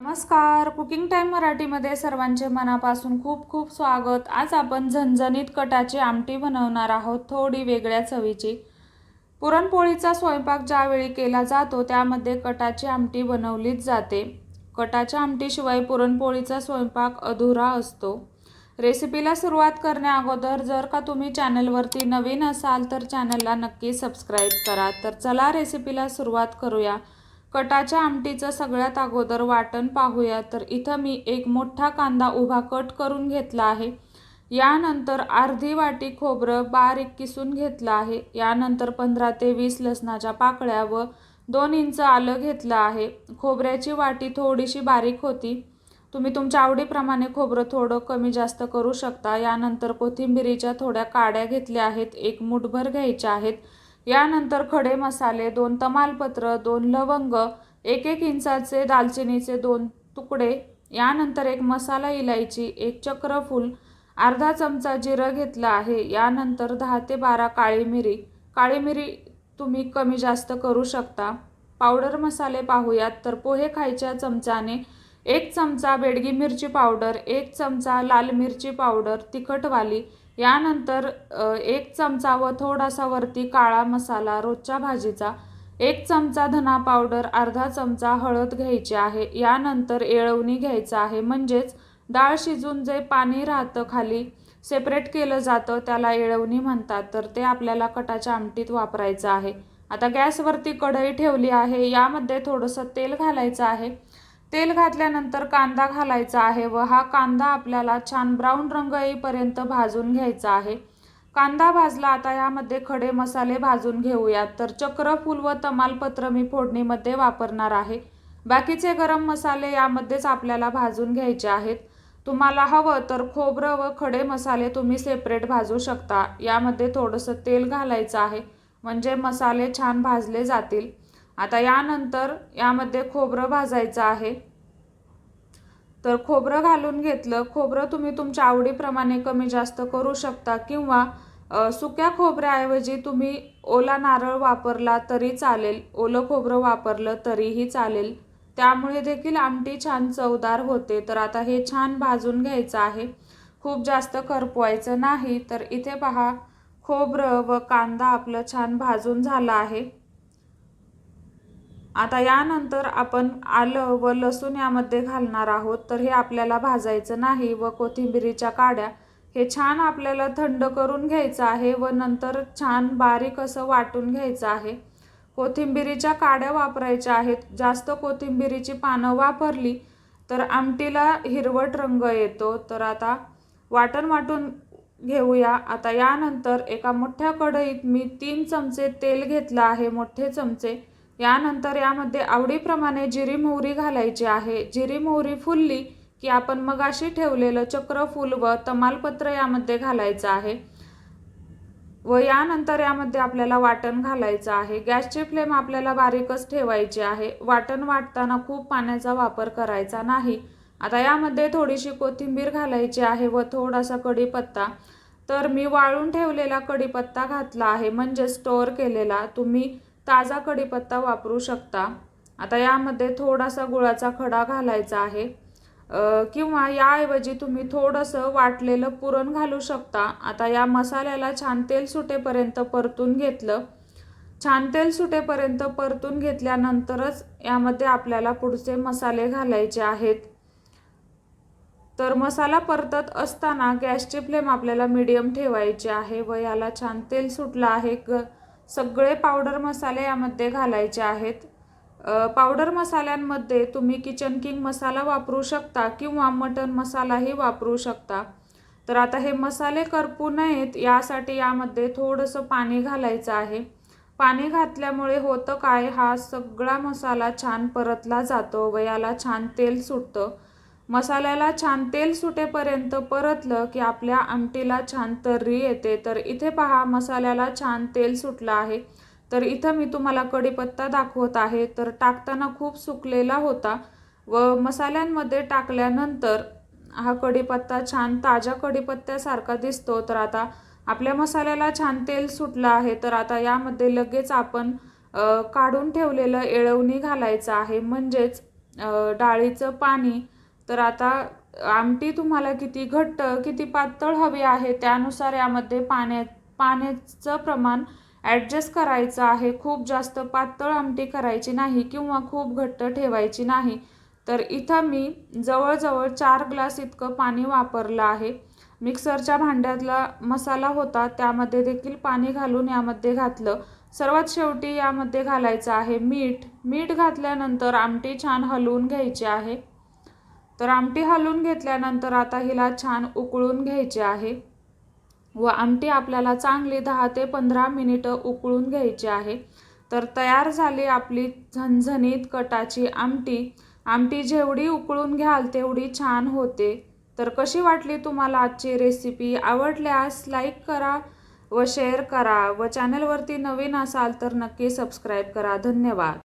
नमस्कार. Cooking time मराठीमध्ये सर्वांचे मनापासून खूप खूप स्वागत. आज आपण झणझणीत कटाची आमटी बनवणार आहोत थोडी वेगळ्या चवीची. पुरणपोळीचा स्वयंपाक ज्यावेळी केला जातो त्यामध्ये कटाची आमटी बनवलीच जाते. कटाच्या आमटीशिवाय पुरणपोळीचा स्वयंपाक अधुरा असतो. रेसिपीला सुरुवात करण्याअगोदर जर का तुम्ही चॅनलवरती नवीन असाल तर चॅनलला नक्की सबस्क्राईब करा. तर चला रेसिपीला सुरुवात करूया. कटाच्या आमटीचं सगळ्यात अगोदर वाटण पाहूया. तर इथं मी एक मोठा कांदा उभा कट करून घेतला आहे. यानंतर अर्धी वाटी खोबरं बारीक किसून घेतलं आहे. यानंतर पंधरा ते वीस लसणाच्या पाकळ्या व दोन इंच आलं घेतलं आहे. खोबऱ्याची वाटी थोडीशी बारीक होती. तुम्ही तुमच्या आवडीप्रमाणे खोबरं थोडं कमी जास्त करू शकता. यानंतर कोथिंबिरीच्या थोड्या काड्या घेतल्या आहेत. एक मुठभर घ्यायच्या आहेत. यानंतर खडे मसाले दोन तमालपत्र दोन लवंग एक एक इंचाचे दालचिनीचे दोन तुकडे यानंतर एक मसाला इलायची एक चक्रफूल अर्धा चमचा जिरं घेतलं आहे. यानंतर दहा ते बारा काळी मिरी. काळी मिरी तुम्ही कमी जास्त करू शकता. पावडर मसाले पाहूयात. तर पोहे खायच्या चमचाने एक चमचा बेडगी मिरची पावडर एक चमचा लाल मिरची पावडर तिखटवाली यानंतर एक चमचा व थोडासा वरती काळा मसाला रोजच्या भाजीचा एक चमचा धना पावडर अर्धा चमचा हळद घ्यायची आहे. यानंतर येळवणी घ्यायचं आहे. म्हणजेच डाळ शिजून जे पाणी राहतं खाली सेपरेट केलं जातं त्याला येळवणी म्हणतात. तर ते आपल्याला कटाच्या आमटीत वापरायचं आहे. आता गॅसवरती कढई ठेवली आहे. यामध्ये थोडंसं तेल घालायचं आहे. तेल घातल्यानंतर कांदा घालायचा आहे व हा कांदा आपल्याला छान ब्राऊन रंग येईपर्यंत भाजून घ्यायचा आहे. कांदा भाजला आता यामध्ये खडे मसाले भाजून घेऊयात. तर चक्रफूल व तमालपत्र मी फोडणीमध्ये वापरणार आहे. बाकीचे गरम मसाले यामध्येच आपल्याला भाजून घ्यायचे आहेत. तुम्हाला हवं तर खोबरं व खडे मसाले तुम्ही सेपरेट भाजू शकता. यामध्ये थोडंसं तेल घालायचं आहे. म्हणजे मसाले छान भाजले जातील. आता यानंतर यामध्ये खोबरं भाजायचं आहे. तर खोबरं घालून घेतलं. खोबरं तुम्ही तुमच्या आवडीप्रमाणे कमी जास्त करू शकता किंवा सुक्या खोबऱ्याऐवजी तुम्ही ओला नारळ वापरला तरी चालेल. ओलं खोबरं वापरलं तरीही चालेल. त्यामुळे देखील आमटी छान चवदार होते. तर आता हे छान भाजून घ्यायचं आहे. खूप जास्त करपवायचं नाही. तर इथे पहा खोबरं व कांदा आपलं छान भाजून झालं आहे. आता यानंतर आपण आलं व लसूण यामध्ये घालणार आहोत. तर हे आपल्याला भाजायचं नाही व कोथिंबिरीच्या काड्या हे छान आपल्याला थंड करून घ्यायचं आहे व नंतर छान बारीक असं वाटून घ्यायचं आहे. कोथिंबिरीच्या काड्या वापरायच्या आहेत. जास्त कोथिंबिरीची पानं वापरली तर आमटीला हिरवट रंग येतो. तर आता वाटण वाटून घेऊया. आता यानंतर एका मोठ्या कढईत मी तीन चमचे तेल घेतलं आहे मोठे चमचे. यानंतर यामध्ये आवडीप्रमाणे जिरी मोहरी घालायची आहे. जिरी मोहरी फुलली की आपण मगाशी ठेवलेलं चक्रफूल व तमालपत्र यामध्ये घालायचं आहे. व यानंतर यामध्ये आपल्याला वाटण घालायचं आहे. गॅसची फ्लेम आपल्याला बारीकच ठेवायची आहे. वाटण वाटताना खूप पाण्याचा वापर करायचा नाही. आता यामध्ये थोडीशी कोथिंबीर घालायची आहे व थोडासा कढीपत्ता. तर मी वाळून ठेवलेला कढीपत्ता घातला आहे. म्हणजे स्टोअर केलेला. तुम्ही ताजा कढीपत्ता वापरू शकता. आता यामध्ये थोडासा गुळाचा खडा घालायचा आहे. किंवा याऐवजी तुम्ही थोडंसं वाटलेलं पुरण घालू शकता. आता या मसाल्याला छान तेल सुटेपर्यंत परतून घेतलं. छान तेल सुटेपर्यंत परतून घेतल्यानंतरच यामध्ये आपल्याला पुढचे मसाले घालायचे आहेत. तर मसाला परतत असताना गॅसची फ्लेम आपल्याला मीडियम ठेवायची आहे व याला छान तेल सुटलं आहे. ग सगळे पावडर मसाले यामध्ये घालायचे आहेत. पावडर मसाल्यांमध्ये तुम्ही किचन किंग मसाला वापरू शकता किंवा मटन मसालाही वापरू शकता. तर आता हे मसाले करपू नयेत यासाठी यामध्ये थोडंसं पाणी घालायचं आहे. पाणी घातल्यामुळे होतं काय? हा सगळा मसाला छान परतला जातो व याला छान तेल सुटतं. मसाल्याला छान तेल सुटेपर्यंत परतलं की आपल्या आमटीला छान तर्री येते. तर इथे पहा मसाल्याला छान तेल सुटलं आहे. तर इथं मी तुम्हाला कढीपत्ता दाखवत आहे. तर टाकताना खूप सुकलेला होता व मसाल्यांमध्ये टाकल्यानंतर हा कढीपत्ता छान ताज्या कढीपत्त्यासारखा दिसतो. तर आता आपल्या मसाल्याला छान तेल सुटलं आहे. तर आता यामध्ये लगेच आपण काढून ठेवलेलं एळवणी घालायचं आहे. म्हणजेच डाळीचं पाणी तर आता आमटी तुम्हाला किती घट्ट किती पातळ हवी आहे त्यानुसार यामध्ये पाण्या पाण्याचं प्रमाण ॲडजस्ट करायचं आहे. खूप जास्त पातळ आमटी करायची नाही किंवा खूप घट्ट ठेवायची नाही. तर इथं मी जवळजवळ चार ग्लास इतकं पाणी वापरलं आहे. मिक्सरच्या भांड्यातला मसाला होता त्यामध्ये देखील पाणी घालून यामध्ये घातलं. सर्वात शेवटी यामध्ये घालायचं आहे मीठ. मीठ घातल्यानंतर आमटी छान हलवून घ्यायची आहे. तर आमटी हलवून घेतल्यानंतर आता हिला छान उकळून घ्यायची आहे. व आमटी आपल्याला चांगली दहा ते पंधरा मिनिटं उकळून घ्यायची आहे. तर तयार झाली आपली झणझणीत कटाची आमटी. आमटी जेवढी उकळून घ्याल तेवढी छान होते. तर कशी वाटली तुम्हाला आजची रेसिपी आवडल्यास लाईक करा व शेअर करा. व चॅनलवरती नवीन असाल तर नक्की सबस्क्राईब करा. धन्यवाद.